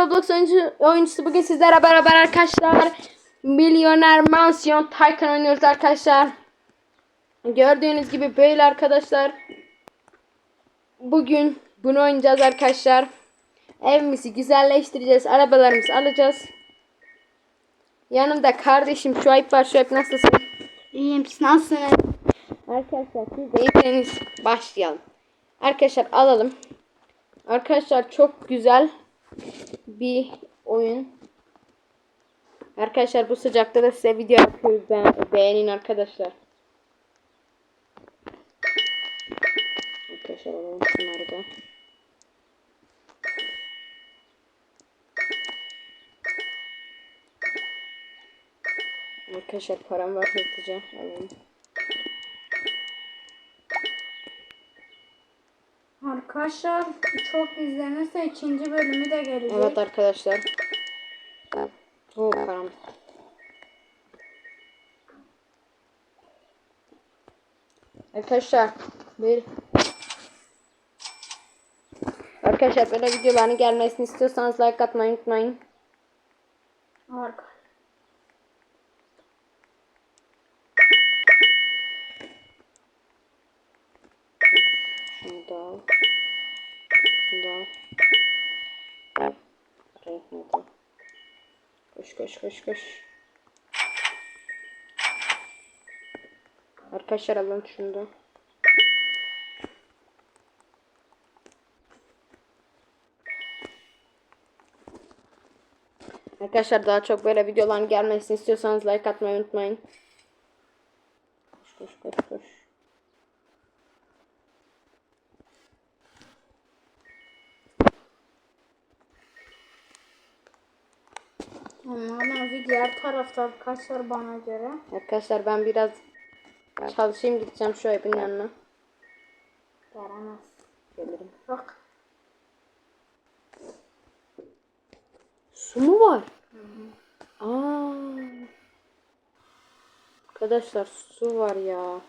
Roblox oyuncu, oyuncusu bugün sizlerle beraber arkadaşlar Milyoner Mansion Tycoon oynuyoruz arkadaşlar. Gördüğünüz gibi böyle arkadaşlar. Bugün bunu oynayacağız arkadaşlar. Evimizi güzelleştireceğiz. Arabalarımızı alacağız. Yanımda kardeşim Şuayb var. Şuayb nasılsın? İyiyim siz nasılsınız? Arkadaşlar siz de iyiyseniz başlayalım. Arkadaşlar alalım. Arkadaşlar çok güzel bir oyun. Arkadaşlar bu sıcakta da size video yapıyoruz. Ben, beğenin arkadaşlar. Arkadaşlar alalım şunları da. Arkadaşlar param var hızlıca alalım. Arkadaşlar çok izlenirse ikinci bölümü de gelecek. Evet arkadaşlar. O param. Arkadaşlar bir Arkadaşlar böyle videoların gelmesini istiyorsanız like atmayı unutmayın. Arka. Şunu da al. Şunu da al. Renkli de. Koş koş. Arkadaşlar alın şunu da. Arkadaşlar daha çok böyle videoların gelmesini istiyorsanız like atmayı unutmayın. Koş koş koş koş. Evi diğer tarafta arkadaşlar bana göre. Arkadaşlar ben biraz çalışayım gideceğim şu evin yanına. Gelemez. Gelirim. Bak. Su mu var? Aa. Arkadaşlar su var ya.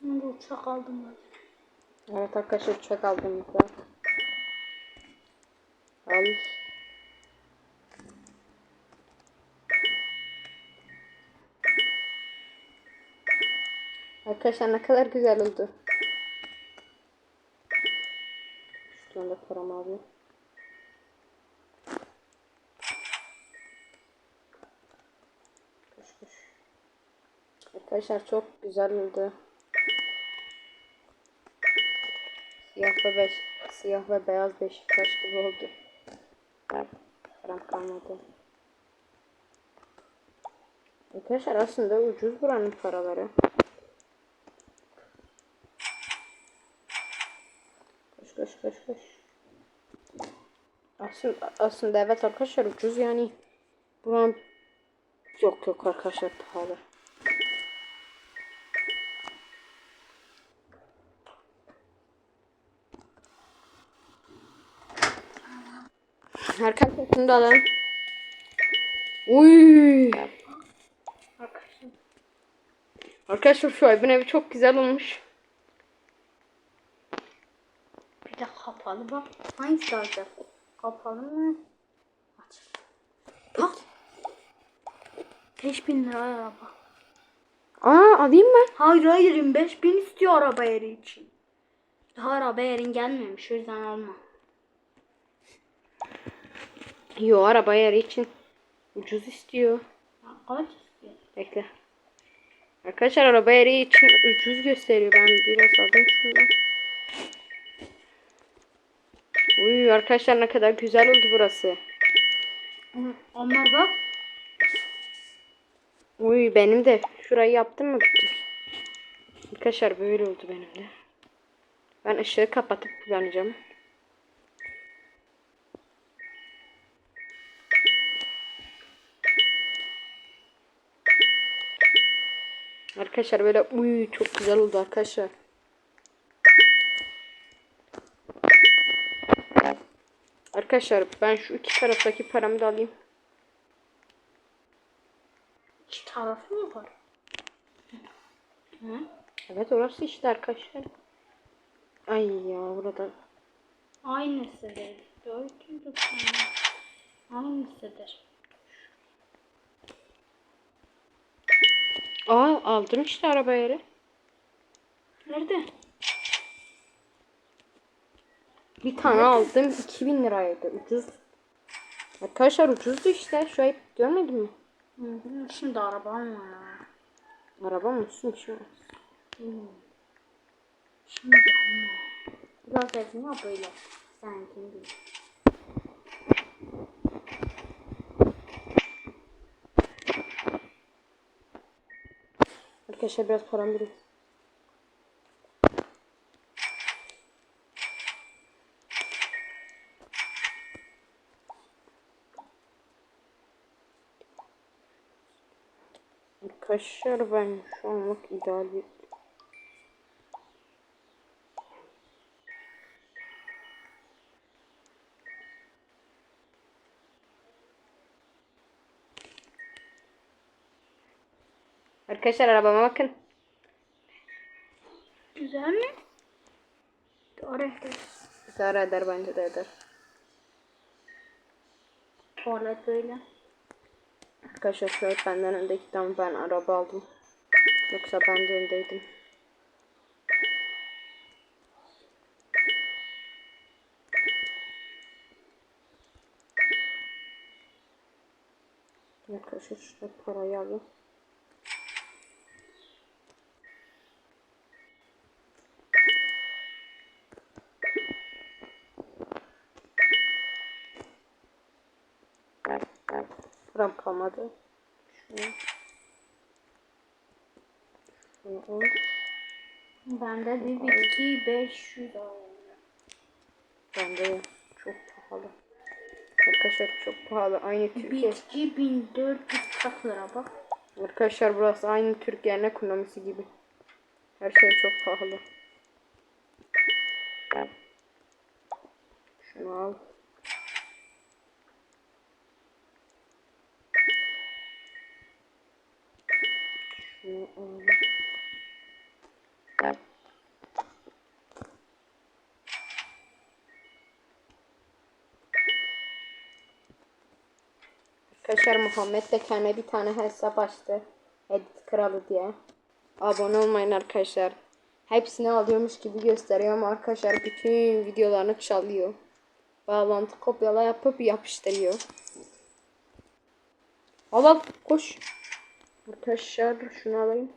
Şimdi uçak aldım ben. Evet arkadaşlar uçak aldığımızda. Al. Arkadaşlar ne kadar güzel oldu. Şu anda param abi. Koş. Arkadaşlar çok güzel oldu. Siyah ve beş, siyah ve beyaz Beşiktaş gibi oldu. Param kalmadı. Arkadaşlar aslında ucuz buranın paraları. Koş koş koş koş. Aslında, aslında evet arkadaşlar ucuz yani. Buranın yok yok arkadaşlar pahalı. Arkadaşlar şunu da alalım. Uy. Arkadaşlar. Şu evin evi çok güzel olmuş. Bir de kapalı bak. Hangisi alacak? Kapalı mı? Aç. Bak. 5000 lira araba. Aa alayım mı? Hayır hayır 25 bin istiyor araba yeri için. Daha araba yerin gelmemiş o yüzden alma. Yo araba yeri için ucuz istiyor. Kaç istiyor? Bekle. Arkadaşlar araba yeri için ucuz gösteriyor. Ben biraz aldım şundan. Uy arkadaşlar ne kadar güzel oldu burası. Onlar bak. Uy benim de şurayı yaptım mı bitti. Arkadaşlar böyle oldu benim de. Ben ışığı kapatıp kullanacağım. Arkadaşlar böyle uy çok güzel oldu arkadaşlar. Arkadaşlar ben şu iki taraftaki paramı da alayım. İki tarafı mı var? Hı? Evet orası işte arkadaşlar. Ay ya burada. Aynısıdır. 490. Aynısıdır. Aa aldım işte araba yeri. Nerede? Bir tane aldım 2000 liraydı ucuz. Arkadaşlar ucuzdu işte. Şu ay görmedin mi? Şimdi arabam var ya. Araba mı? Su şu. Şimdi ama. Biraz evin ya böyle. Zengin değil. Arkadaşlar biraz param birik. Arkadaşlar ben şu anlık ideal bir Arkadaşlar arabama bakın. Güzel mi? Doğru eder. Zarar eder bence de eder. Tuvalet böyle. Arkadaşlar şu benden öndeki tam ben araba aldım. Yoksa ben de öndeydim. Arkadaşlar şurada parayı alayım. Param kalmadı. Şunu. Şunu. Bende bir bitki 500 alıyor. Bende çok pahalı. Arkadaşlar çok pahalı. Aynı Türkiye. Bitki 1440 lira bak. Arkadaşlar burası aynı Türkiye'nin ekonomisi gibi. Her şey çok pahalı. Şunu al. Şunu al. Arkadaşlar Muhammed de bir tane hesap açtı. Edit kralı diye. Abone olmayın arkadaşlar. Hepsini alıyormuş gibi gösteriyor ama arkadaşlar bütün videolarını çalıyor. Bağlantı kopyala yapıp yapıştırıyor. Al koş. Arkadaşlar şunu alayım.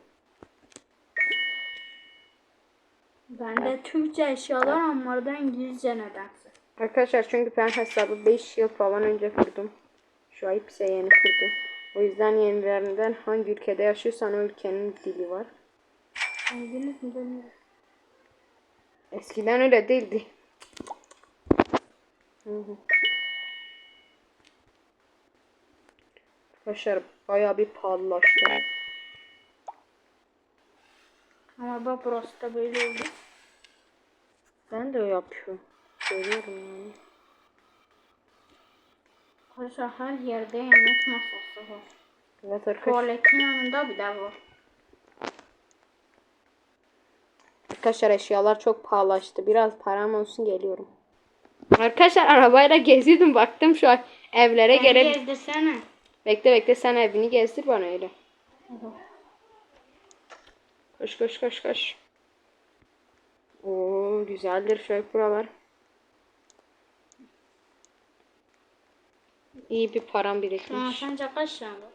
Bende Türkçe eşyalar ama da İngilizce nedense. Arkadaşlar çünkü ben hesabı 5 yıl falan önce kurdum. Şu ayıp ise yeni kurdum. O yüzden yenilerinden hangi ülkede yaşıyorsan o ülkenin dili var. İngiliz mi bilmiyorum. Eskiden öyle değildi. Hı hı. Arkadaşlar bayağı bir pahalılaştı. Ama bak burası da böyle oldu. Ben de yapıyorum. Görüyorum yani. Arkadaşlar her yerde yemek masası var. Evet arkadaşlar. Tuvaletin yanında bir de var. Arkadaşlar eşyalar çok pahalaştı. Biraz param olsun geliyorum. Arkadaşlar arabayla geziyordum baktım şu an evlere Beni gele. gezdirsene. Bekle bekle sen evini gezdir bana öyle. Koş koş koş koş. Oo güzeldir şöyle buralar. İyi bir param birikmiş. sence kaç tane var?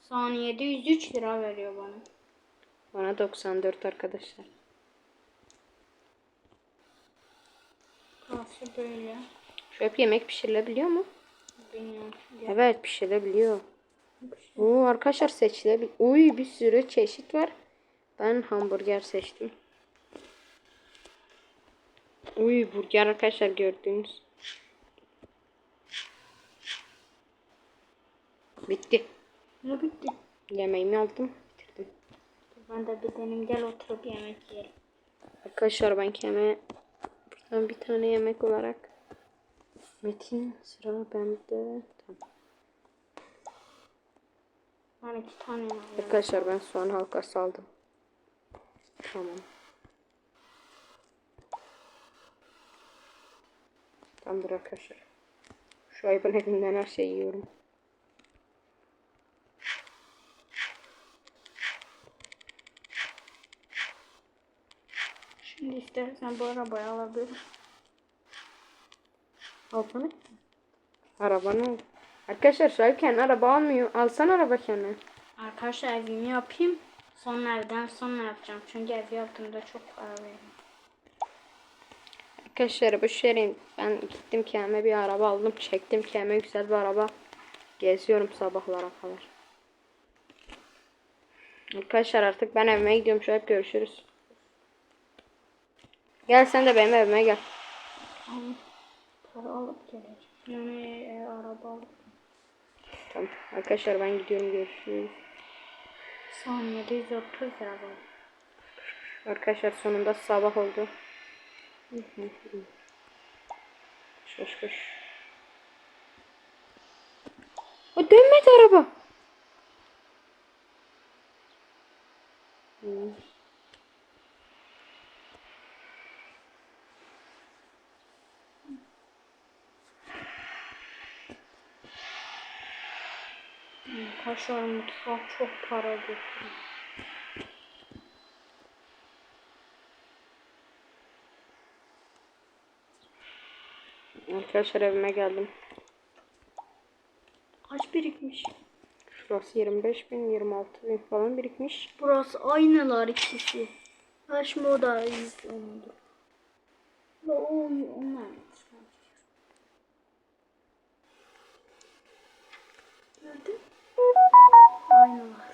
Saniyede 103 lira veriyor bana. Bana 94 arkadaşlar. Burası böyle. Hep yemek pişirilebiliyor mu? Bilmiyorum. Evet pişirebiliyor. Oo arkadaşlar seçilebilir. Uy bir sürü çeşit var. Ben hamburger seçtim. Uy burger arkadaşlar gördüğünüz. Bitti. Ne bitti? Yemeğimi aldım. Bitirdim. Ben de bir deneyim gel oturup yemek yiyelim. Arkadaşlar ben kendime buradan bir tane yemek olarak Metin sıra bende. Tamam. Ben iki tane alıyorum. Arkadaşlar ben soğan halkası aldım. Tamam. Tamamdır arkadaşlar. Şu ayıbın evinden her şeyi yiyorum. Şimdi istersen bu arabayı alabilirim. Al bana. Arabanı. Arkadaşlar kendi araba almıyor. Alsan araba kendine. Arkadaşlar evimi yapayım. Sonra evden sonra yapacağım. Çünkü ev yaptığımda çok para veriyorum. Arkadaşlar boş verin. Ben gittim kendime bir araba aldım. Çektim kendime güzel bir araba. Geziyorum sabahlara kadar. Arkadaşlar artık ben evime gidiyorum. Şöyle görüşürüz. Gel sen de benim evime gel. Ama para alıp geleceğim. Yani e, araba alıp. Tamam. Arkadaşlar ben gidiyorum. Görüşürüz. Son 730 lira var. Arkadaşlar sonunda sabah oldu. Koş koş. O dönmedi araba. Hmm. Arkadaşlar mutfak çok para götürüyor. Arkadaşlar evime geldim. Kaç birikmiş? Şurası 25 bin, 26 bin falan birikmiş. Burası aynılar ikisi. Kaç moda izliyordu. Ve o onlar. Aynılar.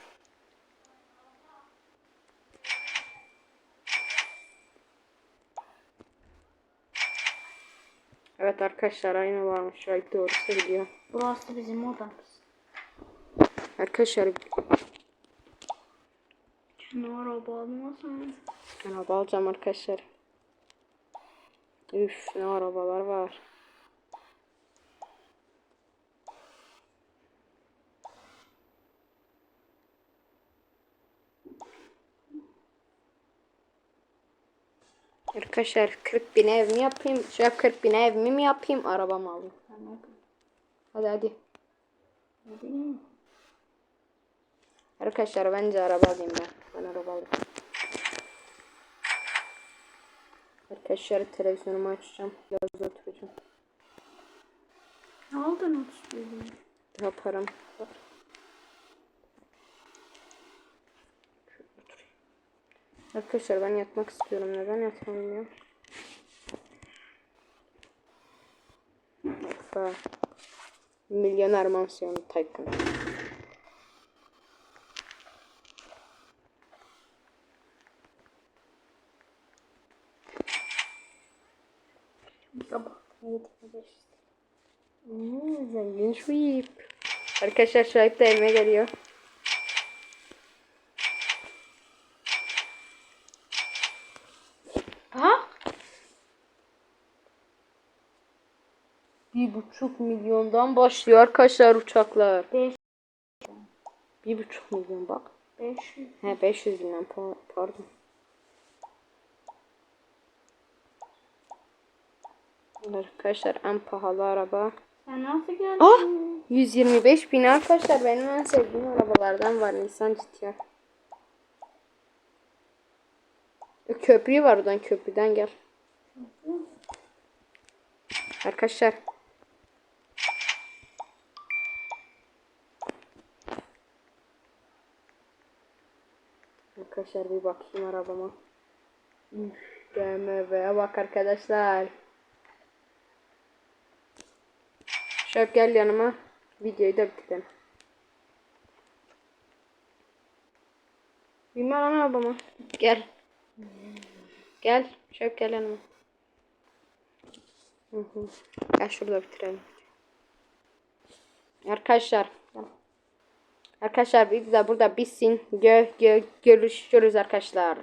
Evet arkadaşlar aynı varmış. Şahit doğrusu biliyor. Burası bizim odamız. Arkadaşlar Şunu araba almasan. ben araba alacağım arkadaşlar. Üf ne arabalar var. Arkadaşlar 40 bin ev mi yapayım? Şöyle 40 bin ev mi mi yapayım? Araba mı alayım? Hadi hadi. Arkadaşlar bence araba alayım ben. Ben araba alayım. Arkadaşlar televizyonumu açacağım. Biraz oturacağım. Ne 31 bin? Daha param var. Şöyle oturayım. Arkadaşlar ben yatmak istiyorum. Neden yatamıyorum? Alfa. Milyoner mansiyonu Tycoon. Sabah 7.5. Hmm, zengin şuip. Arkadaşlar şahip de evime geliyor. Bir buçuk milyondan başlıyor arkadaşlar uçaklar. Beş. Bir buçuk milyon bak. 500. He 500 binden pa- pardon. Arkadaşlar en pahalı araba. Sen nasıl geldin? Ah! 125 bin arkadaşlar benim en sevdiğim arabalardan var Nissan GTR. E, Köprü var oradan köprüden gel. Arkadaşlar. Arkadaşlar bir bakayım arabama. BMW'ye bak arkadaşlar. Şöyle gel yanıma. Videoyu da bitirelim. Binme lan arabama. Gel. Gel. Şöyle gel yanıma. Hı hı. Gel şurada bitirelim. Arkadaşlar. Arkadaşlar biz de burada bitsin. Gö, gö, görüşürüz arkadaşlar.